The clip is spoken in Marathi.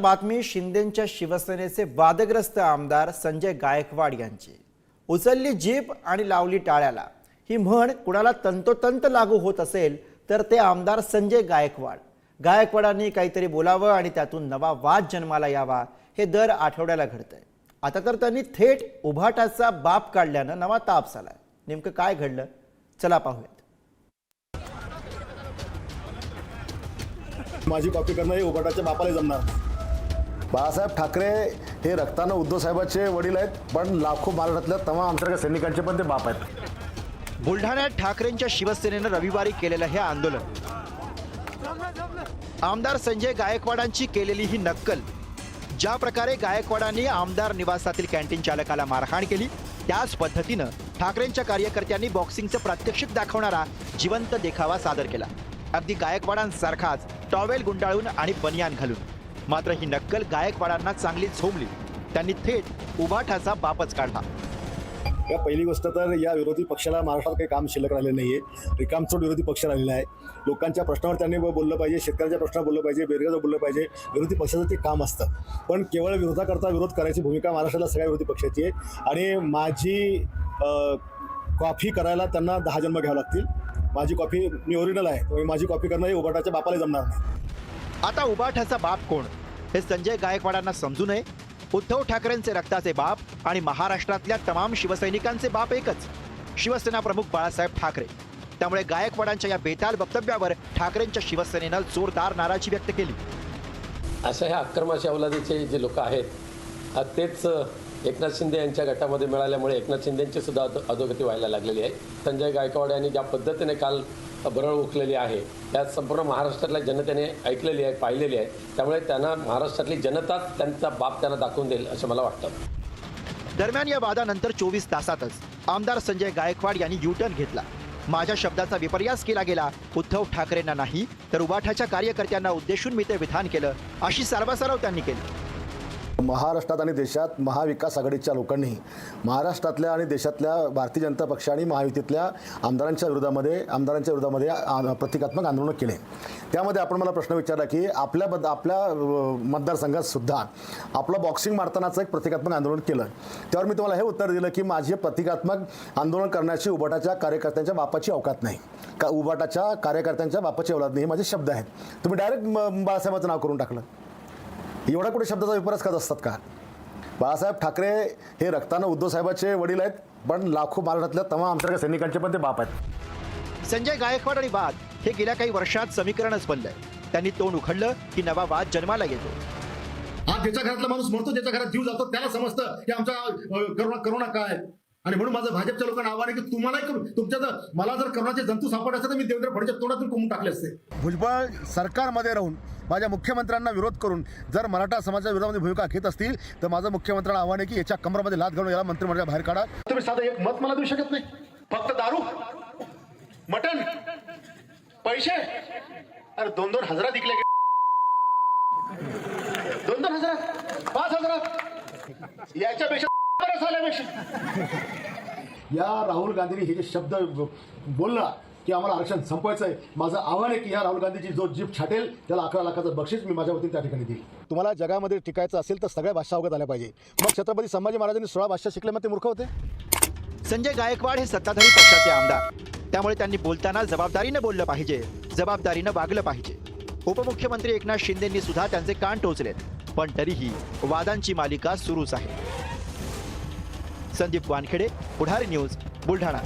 बातमी शिंदेच्या शिवसेनेचे वादग्रस्त आमदार संजय गायकवाड यांची. उचलली जीप आणि लावली टाळ्याला. ही म्हण कुणाला तंतोतंत लागू होत असेल तर ते आमदार संजय गायकवाड. गायकवाडांनी काहीतरी बोलावं आणि त्यातून नवा वाद जन्माला यावा हे दर आठवड्याला घडतंय. आता तर त्यांनी थेट उभाटाचा बाप काढल्यानं नवा ताप झालाय. नेमकं काय घडलं? चला पाहूयात. माझी कॉपी करणं हे उभाटाच्या बापाला जमणार. बाळासाहेब ठाकरे हे रक्तानं उद्धव साहेबाचे वडील आहेत पण लाखो महाराष्ट्रातल्या तमाम आमच्या सैनिकांचे पण ते बाप आहेत. बुलढाण्यात ठाकरेंच्या शिवसेनेनं रविवारी केलेलं हे आंदोलन. आमदार संजय गायकवाडांची केलेली ही नक्कल ज्या प्रकारे गायकवाडांनी आमदार निवासातील कॅन्टीन चालकाला मारहाण केली त्याच पद्धतीनं ठाकरेंच्या कार्यकर्त्यांनी बॉक्सिंगचं प्रात्यक्षिक दाखवणारा जिवंत देखावा सादर केला. अगदी गायकवाडांसारखाच टॉवेल गुंडाळून आणि बनियान घालून. मात्र ही नक्कल गायकवाडांना चांगली झोमली त्यांनी थेट उभाठाचा बापच काढला. या पहिली गोष्ट तर या विरोधी पक्षाला महाराष्ट्रात काही काम शिल्लक राहिलं नाही आहे रिकामचोट विरोधी पक्ष राहिलेला आहे. लोकांच्या प्रश्नावर त्यांनी बोललं पाहिजे शेतकऱ्यांच्या प्रश्नावर बोललं पाहिजे बेरोजगार बोललं पाहिजे. विरोधी पक्षाचं ते काम असतं. पण केवळ विरोधाकरता विरोध करायची भूमिका महाराष्ट्राला सगळ्या विरोधी पक्षाची आहे. आणि माझी कॉफी करायला त्यांना दहा जन्म घ्यावं लागतील. माझी कॉफी मी ओरिजिनल आहे. माझी कॉफी करणं हे उभाटाच्या बापाला जमणार नाही. आता उबाठाचा बाप कोण? हे संजय गायकवाडांना समजू नये. उद्धव ठाकरेंचे रक्ताचे बाप आणि महाराष्ट्रातल्या तमाम शिवसैनिकांचे बाप एकच शिवसेना प्रमुख बाळासाहेब ठाकरे. त्यामुळे गायकवाडांच्या या बेताल वक्तव्यावर ठाकरेंच्या शिवसेनेनं जोरदार नाराजी व्यक्त केली. अशा ह्या अक्रमाशी अवलादीचे जे लोक आहेत तेच एकनाथ शिंदे यांच्या गटामध्ये मिळाल्यामुळे एकनाथ शिंदेची सुद्धा अधोगती व्हायला लागलेली आहे. संजय गायकवाड यांनी ज्या पद्धतीने काल बरळ उकलेली आहे. त्यात संपूर्ण महाराष्ट्रातल्या जनतेने ऐकलेली आहे पाहिलेली आहे. त्यामुळे त्यांना महाराष्ट्रातली जनताच त्यांचा बाप त्यांना दाखवून देईल असं मला वाटतं. दरम्यान या वादानंतर चोवीस तासातच आमदार संजय गायकवाड यांनी युटर्न घेतला. माझ्या शब्दाचा विपर्यास केला गेला उद्धव ठाकरेंना नाही तर उबाठाच्या कार्यकर्त्यांना उद्देशून मी ते विधान केलं अशी सारवासारव त्यांनी केली. महाराष्ट्रात आणि देशात महाविकास आघाडीच्या लोकांनी महाराष्ट्रातल्या आणि देशातल्या भारतीय जनता पक्ष आणि महायुतीतल्या आमदारांच्या विरोधामध्ये आमदारांच्या विरोधामध्ये प्रतिकात्मक आंदोलन केले. त्यामध्ये आपण मला प्रश्न विचारला की आपल्या बद आपल्या मतदारसंघात सुद्धा आपलं बॉक्सिंग मारतानाचं एक प्रतिकात्मक आंदोलन केलं. त्यावर मी तुम्हाला हे उत्तर दिलं की माझी प्रतिकात्मक आंदोलन करण्याची उबाटाच्या कार्यकर्त्यांच्या बापाची अवकात नाही. का उबाटाच्या कार्यकर्त्यांच्या बापाची अवलाद नाही हे माझे शब्द आहेत. तुम्ही डायरेक्ट बाळासाहेबांचं नाव करून टाकलं. एवढा कुठे शब्दाचा विपरच करत असतात का? बाळासाहेब ठाकरे हे रक्तानं उद्धव साहेबांचे वडील आहेत पण लाखो महाराष्ट्रातल्या तमाम आमच्या सैनिकांचे पण ते बाप आहेत. संजय गायकवाड आणि वाद हे गेल्या काही वर्षात समीकरणच बनलंय. त्यांनी तोंड उघडलं की नवा वाद जन्माला येतो. हा त्याच्या घरातला माणूस मरतो त्याच्या घरात जीव जातो त्याला समजतं की आमचा अ, करुणा करुणा काय आणि म्हणून माझं भाजपच्या लोकांना आव्हान आहे की तुम्हालाही करू. तुमच्या जर मला जर करोनाचे जंतू सापडले असते तर मी देवेंद्र फडणवीस तोंडातून कोंबून टाकले असते. भुजबळ सरकारमध्ये राहून माझ्या मुख्यमंत्र्यांना विरोध करून जर मराठा समाजाच्या विरोधामध्ये भूमिका घेत असतील तर माझं मुख्यमंत्र्यांना आव्हान आहे की याच्या कमरामध्ये लात घालून याला मंत्रिमंडळाच्या बाहेर काढा. तुम्ही साधं एक मत मला देऊ शकत नाही. फक्त दारू मटन पैसे. अरे दोन दोन हजारात विकले दोन दोन हजार पाच हजार. याच्यापेक्षा या राहुल गांधींनी हे जे शब्द बोलला की आम्हाला आरक्षण संपवायचं आहे माझं आव्हान आहे की या राहुल गांधीची जो जीप छाटेल त्याला अकरा लाखाचं बक्षीस मी माझ्या वतीने त्या ठिकाणी देईल. तुम्हाला जगामध्ये टिकायचं असेल तर सगळ्या भाषा अवगत आल्या पाहिजे. मग छत्रपती संभाजी महाराजांनी सोळा भाषा शिकले मग ते मूर्ख होते? संजय गायकवाड हे सत्ताधारी पक्षाचे आमदार. त्यामुळे त्यांनी बोलताना जबाबदारीनं बोललं पाहिजे. जबाबदारीनं वागलं पाहिजे. उपमुख्यमंत्री एकनाथ शिंदेंनी सुद्धा त्यांचे कान टोचलेत. पण तरीही वादांची मालिका सुरूच आहे. संदीप वानखेडे पुढारी न्यूज बुलढाणा.